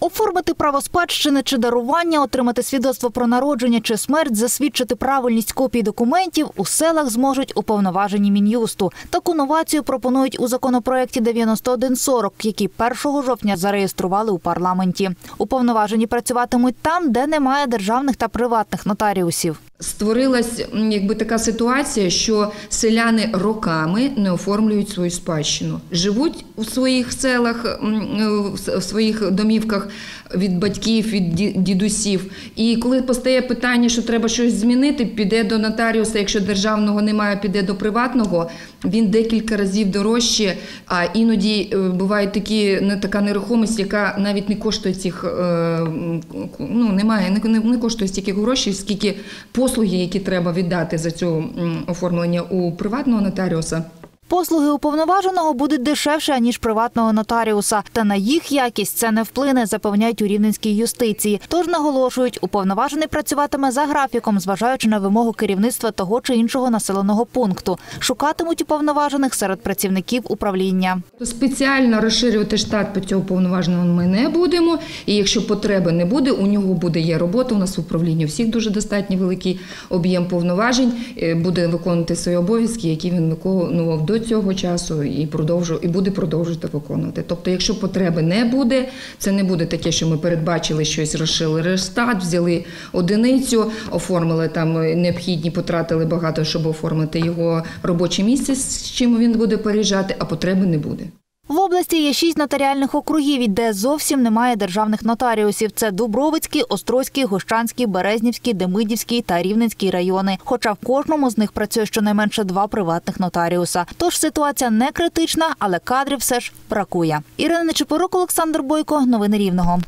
Оформити право спадщини чи дарування, отримати свідоцтво про народження чи смерть, засвідчити правильність копій документів у селах зможуть уповноважені мін'юсту. Таку новацію пропонують у законопроекті 9140, який 1 жовтня зареєстрували у парламенті. Уповноважені працюватимуть там, де немає державних та приватних нотаріусів. Створилась якби така ситуація, що селяни роками не оформлюють свою спадщину, живуть у своїх селах, е, в своїх домівках від батьків, від дідусів. І коли постає питання, що треба щось змінити, піде до нотаріуса. Якщо державного немає, піде до приватного. Він декілька разів дорожче. А іноді е, бувають такі не така нерухомість, яка навіть не коштує цих е, ну немає, не, коштує стільки грошей, скільки послуги, які треба віддати за цього оформлення у приватного нотаріуса. Послуги уповноваженого будуть дешевше, аніж приватного нотаріуса. Та на їх якість це не вплине, запевняють у рівненській юстиції. Тож наголошують, уповноважений працюватиме за графіком, зважаючи на вимогу керівництва того чи іншого населеного пункту. Шукатимуть уповноважених серед працівників управління. Спеціально розширювати штат по цього повноваженого ми не будемо. І якщо потреби не буде, у нього буде є робота. У нас в управлінні всіх дуже достатньо великий об'єм повноважень. е, Буде виконувати свої обов'язки, які він виконував до цього часу, і продовжу і буде продовжувати виконувати. Тобто, якщо потреби не буде, це не буде таке, що ми передбачили щось, розшили рештат, взяли одиницю, оформили там необхідні, потратили багато, щоб оформити його робоче місце, з чим він буде переїжджати, а потреби не буде. В області є шість нотаріальних округів, де зовсім немає державних нотаріусів. Це Дубровицький, Острозький, Гощанський, Березнівський, Демидівський та Рівненський райони. Хоча в кожному з них працює щонайменше два приватних нотаріуса. Тож ситуація не критична, але кадрів все ж бракує. Ірина Нечипорук, Олександр Бойко. Новини Рівного.